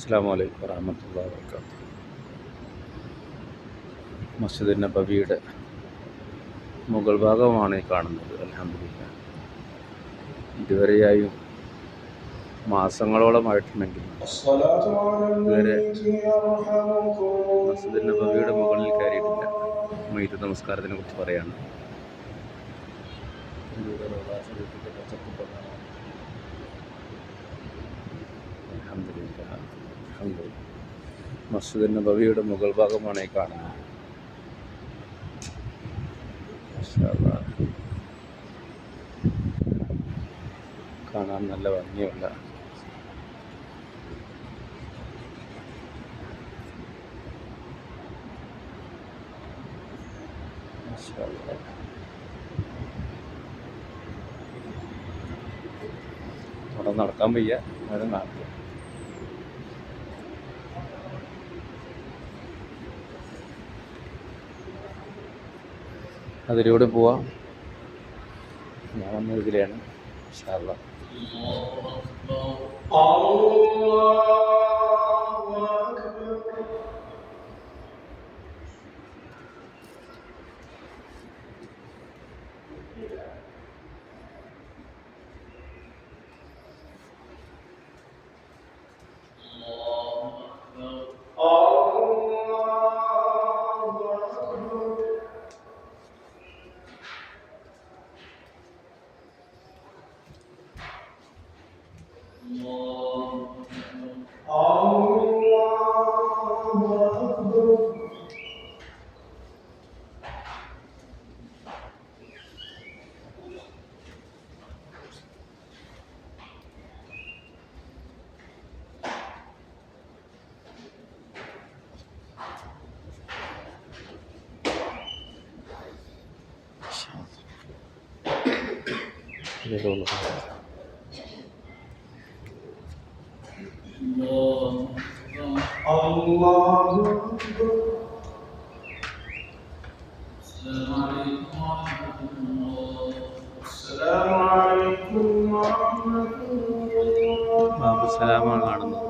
അസ്സാം വലൈക്കും വരഹമത്തല്ലാ വർക്കാത്തു മസ്ജിദ് നബവിയുടെ മുകൾ ഭാഗമാണ് ഈ കാണുന്നത് അലഹമില്ല ഇതുവരെയായും മാസങ്ങളോളമായിട്ടുണ്ടെങ്കിൽ ഇതുവരെ മസ്ജിദ് നബവിയുടെ മുകളിൽ കയറിയിട്ടില്ല. മൈത് നമസ്കാരത്തിനെ കുറിച്ച് പറയാണ്. അലഹമില്ല അൽഹംദുലില്ലാ. മസ്ജിദ് നബവിയുടെ മുകൾ ഭാഗമാണ് ഈ കാണുന്നത്. കാണാൻ നല്ല. അവിടെ നടക്കാൻ വയ്യ നേരം നടക്കുക അതിലൂടെ പോവാം. ഞാൻ വന്നത് ഇതിലാണ്. ഇൻഷാ. 이대로 올라가요. 네. الله أكبر ഇതിലുള്ള الله أكبر السلام عليكم ورحمة الله ബാബു സലാമാണ് കാണുന്നത്